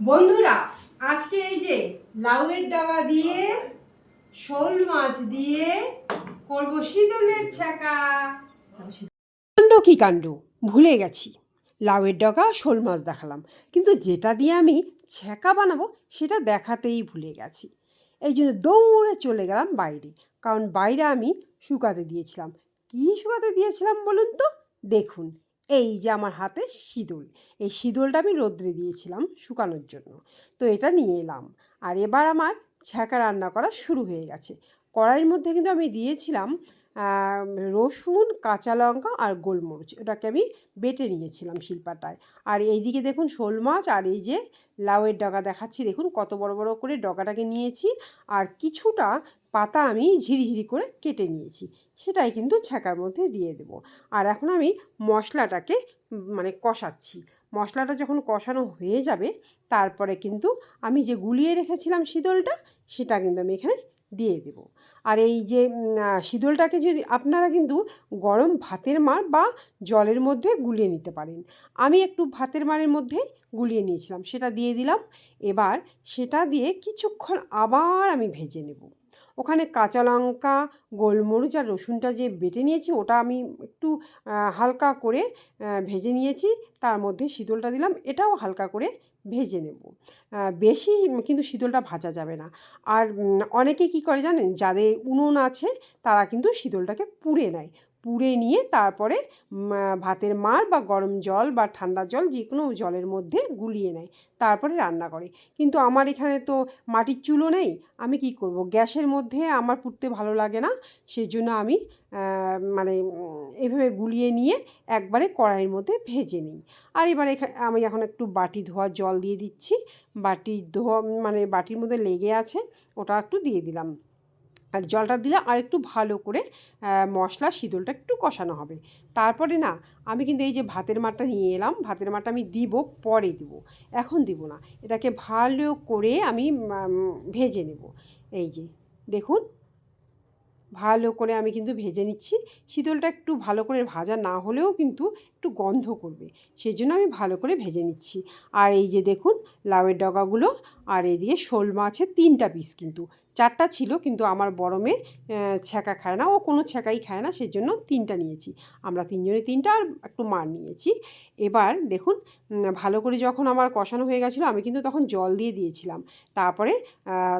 বন্ধুরা, আজকে এই যে লাউয়ের ডাগা দিয়ে, শোল মাছ দিয়ে করব শীতলের ছাকা কাণ্ড কি কাণ্ড? ভুলে গেছি। লাউয়ের ডগা শোল মাছ দেখালাম। কিন্তু যেটা দিয়ে আমি ছ্যাঁকা বানাবো, সেটা দেখাতেই ভুলে গেছি। এই জন্য দৌড়ে চলে গেলাম বাইরে। কারণ বাইরে আমি শুকাতে দিয়েছিলাম। কী শুকাতে দিয়েছিলাম বলুন তো? দেখুন। এই যে আমার হাতে সিঁদুল এই সিঁদুলটা আমি রোদ্রে দিয়েছিলাম শুকানোর জন্য। তো এটা নিয়ে এলাম। আর এবার আমার ছ্যাঁকা রান্না করা শুরু হয়ে গেছে। কড়াইয়ের মধ্যে কিন্তু আমি দিয়েছিলাম রসুন, কাঁচা লঙ্কা আর গোলমরিচ। ওটাকে আমি বেটে নিয়েছিলাম শিল্পাটায়। আর এইদিকে দেখুন শোল মাছ আর এই যে লাউয়ের ডগা দেখাচ্ছি। দেখুন কত বড় বড় করে ডগাটাকে নিয়েছি। আর কিছুটা পাতা আমি ঝিরিঝিরি করে কেটে নিয়েছি। সেটাই কিন্তু ছ্যাঁকার মধ্যে দিয়ে দেবো। আর এখন আমি মশলাটাকে মানে কষাচ্ছি। মশলাটা যখন কষানো হয়ে যাবে, তারপরে কিন্তু আমি যে গুলিয়ে রেখেছিলাম শীতলটা সেটা কিন্তু আমি এখানে দিয়ে দেব। আর এই যে শীতলটাকে যদি আপনারা কিন্তু গরম ভাতের মার বা জলের মধ্যে গুলিয়ে নিতে পারেন। আমি একটু ভাতের মারের মধ্যে গুলিয়ে নিয়েছিলাম, সেটা দিয়ে দিলাম। এবার সেটা দিয়ে কিছুক্ষণ আবার আমি ভেজে নেব। ওখানে কাঁচা লঙ্কা, গোলমরিচ আর রসুনটা যে বেটে নিয়েছি, ওটা আমি একটু হালকা করে ভেজে নিয়েছি। তার মধ্যে শীতলটা দিলাম, এটাও হালকা করে ভেজে নেব। বেশি কিন্তু শীতলটা ভাজা যাবে না। আর অনেকে কি করে জানেন? যাদের উনুন আছে, তারা কিন্তু শীতলটাকে পুড়ে নেয়। পুড়ে নিয়ে তারপরে ভাতের মার বা গরম জল বা ঠান্ডা জল যে কোনো জলের মধ্যে গুলিয়ে নেয়, তারপরে রান্না করে। কিন্তু আমার এখানে তো মাটির চুলো নেই, আমি কি করব? গ্যাসের মধ্যে আমার পুড়তে ভালো লাগে না সেই জন্য আমি মানে এভাবে গুলিয়ে নিয়ে একবারে কড়াইয়ের মধ্যে ভেজে নিই। আর এবার এখানে আমি এখন একটু বাটি ধোয়া জল দিয়ে দিচ্ছি, বাটি ধোয়া মানে বাটির মধ্যে লেগে আছে, ওটা একটু দিয়ে দিলাম। আর জলটা দিলে আর একটু ভালো করে মশলা, শীতলটা একটু কষানো হবে। তারপরে না, আমি কিন্তু এই যে ভাতের মাঠটা নিয়ে এলাম, ভাতের মাঠটা আমি দিব, পরে দিব। এখন দিব না, এটাকে ভালো করে আমি ভেজে নেব। এই যে, দেখুন, ভালো করে আমি কিন্তু ভেজে নিচ্ছি। শীতলটা একটু ভালো করে ভাজা না হলেও কিন্তু একটু গন্ধ করবে সেই জন্য আমি ভালো করে ভেজে নিচ্ছি। আর এই যে দেখুন, লাউয়ের ডগাগুলো, আর এদিকে শোল মাছের তিনটা পিস কিন্তু। চারটা ছিল কিন্তু আমার বড় মেয়ে ছ্যাঁকা খায় না। ও কোনো ছ্যাঁকাই খায় না সেই জন্য তিনটা নিয়েছি। আমরা তিনজনে তিনটা আর একটু মার নিয়েছি। এবার দেখুন ভালো করে যখন আমার কষানো হয়ে গেছিল, আমি কিন্তু তখন জল দিয়ে দিয়েছিলাম। তারপরে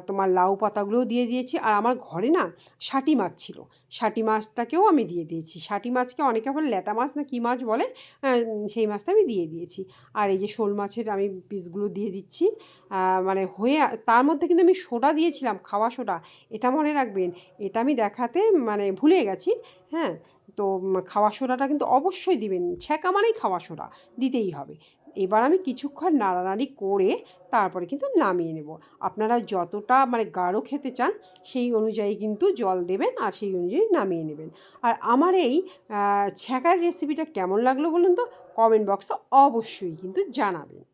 তোমার লাউ পাতাগুলোও দিয়ে দিয়েছি। আর আমার ঘরে না ষাটি মাছ ছিল। ষাটি মাছটাকেও আমি দিয়ে দিয়েছি। ষাটি মাছকে অনেকে বলে ল্যাটা মাছ না কী মাছ বলে সেই মাছটা আমি দিয়ে দিয়েছি। আর এই যে শোল মাছের আমি পিসগুলো দিয়ে দিচ্ছি। মানে হয়ে, তার মধ্যে কিন্তু আমি সোডা দিয়েছিলাম খাওয়া সোডা এটা মনে রাখবেন, এটা আমি দেখাতে মানে ভুলে গেছি হ্যাঁ? তো খাওয়া সোডাটা কিন্তু অবশ্যই দিবেন, ছ্যাঁকা মানেই খাওয়া সোডা, দিতেই হবে। এবার আমি কিছুক্ষণ নাড়ানাড়ি করে তারপরে কিন্তু নামিয়ে নেব। আপনারা যতটা মানে গাঢ় খেতে চান, সেই অনুযায়ী কিন্তু জল দেবেন আর সেই অনুযায়ী নামিয়ে নেবেন। আর আমার এই ছ্যাঁকার রেসিপিটা কেমন লাগল বলুন তো? কমেন্ট বক্সে অবশ্যই কিন্তু জানাবেন।